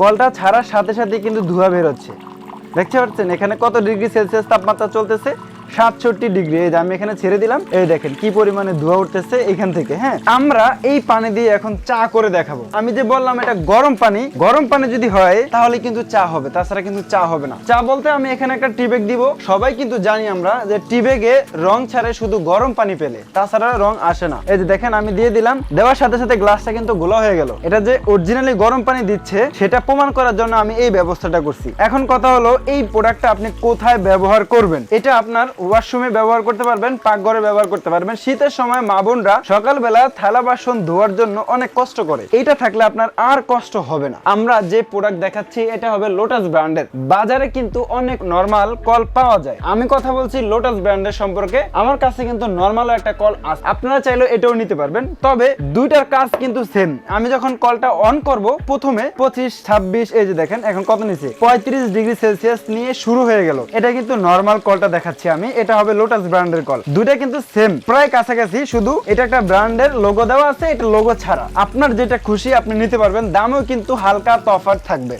কলটা ছাড়ার সাথে সাথে কিন্তু ধোঁয়া বের হচ্ছে দেখতে পাচ্ছেন? এখানে কত ডিগ্রি সেলসিয়াস তাপমাত্রা চলতেছে? সাতষট্টি ডিগ্রি। এই যে আমি এখানে ছেড়ে দিলাম। এই দেখেন কি পরিমাণে ধোঁয়া উঠতেছে এখান থেকে হ্যাঁ? আমরা এই পানি দিয়ে এখন চা করে দেখাবো। আমি যে বললাম এটা গরম পানি গরম পানি যদি হয়, তাহলে কিন্তু চা হবে। তাছাড়া কিন্তু চা হবে না। চা বলতে আমি এখানে একটা টিবেগ দিব। সবাই কিন্তু জানি আমরা যে টিবেগে রং ছাড়ে শুধু গরম পানি পেলে। তাছাড়া রং আসে না। এই যে দেখেন, আমি দিয়ে দিলাম। দেওয়ার সাথে সাথে গ্লাসটা কিন্তু গোলা হয়ে গেল। এটা যে অরিজিনালি গরম পানি দিচ্ছে, সেটা প্রমাণ করার জন্য আমি এই ব্যবস্থাটা করছি। এখন কথা হলো, এই প্রোডাক্টটা আপনি কোথায় ব্যবহার করবেন? এটা আপনার ওয়াশরুমে ব্যবহার করতে পারবেন, পাকঘরে ব্যবহার করতে পারবেন। শীতের সময় মা বোনরা সকালবেলা থালা বাসন ধোয়ার জন্য অনেক কষ্ট করে। এটা থাকলে আপনার আর কষ্ট হবে না। আমরা যে প্রোডাক্ট দেখাচ্ছি, এটা হবে লোটাস ব্র্যান্ডের বাজারে কিন্তু অনেক নরমাল কল পাওয়া যায়। আমি কথা বলছি লোটাস ব্র্যান্ডের সম্পর্কে। আমার কাছে কিন্তু নরমাল একটা কল আছে। আপনারা চাইলে এটাও নিতে পারবেন। তবে দুইটার কাজ কিন্তু সেম আমি যখন কলটা অন করব, প্রথমে পঁচিশ, ছাব্বিশ, এই যে দেখেন, এখন কত নিচে পঁয়ত্রিশ ডিগ্রি সেলসিয়াস নিয়ে শুরু হয়ে গেল। এটা কিন্তু নরমাল কলটা দেখাচ্ছি আমি। এটা হবে লোটাস ব্র্যান্ডের কল। দুইটা কিন্তু সেম প্রায় কাছাকাছি, শুধু এটা একটা ব্র্যান্ডের লোগো দেওয়া আছে, এটা লোগো ছাড়া। আপনার যেটা খুশি আপনি নিতে পারবেন, দামও কিন্তু হালকা তফাৎ থাকবে।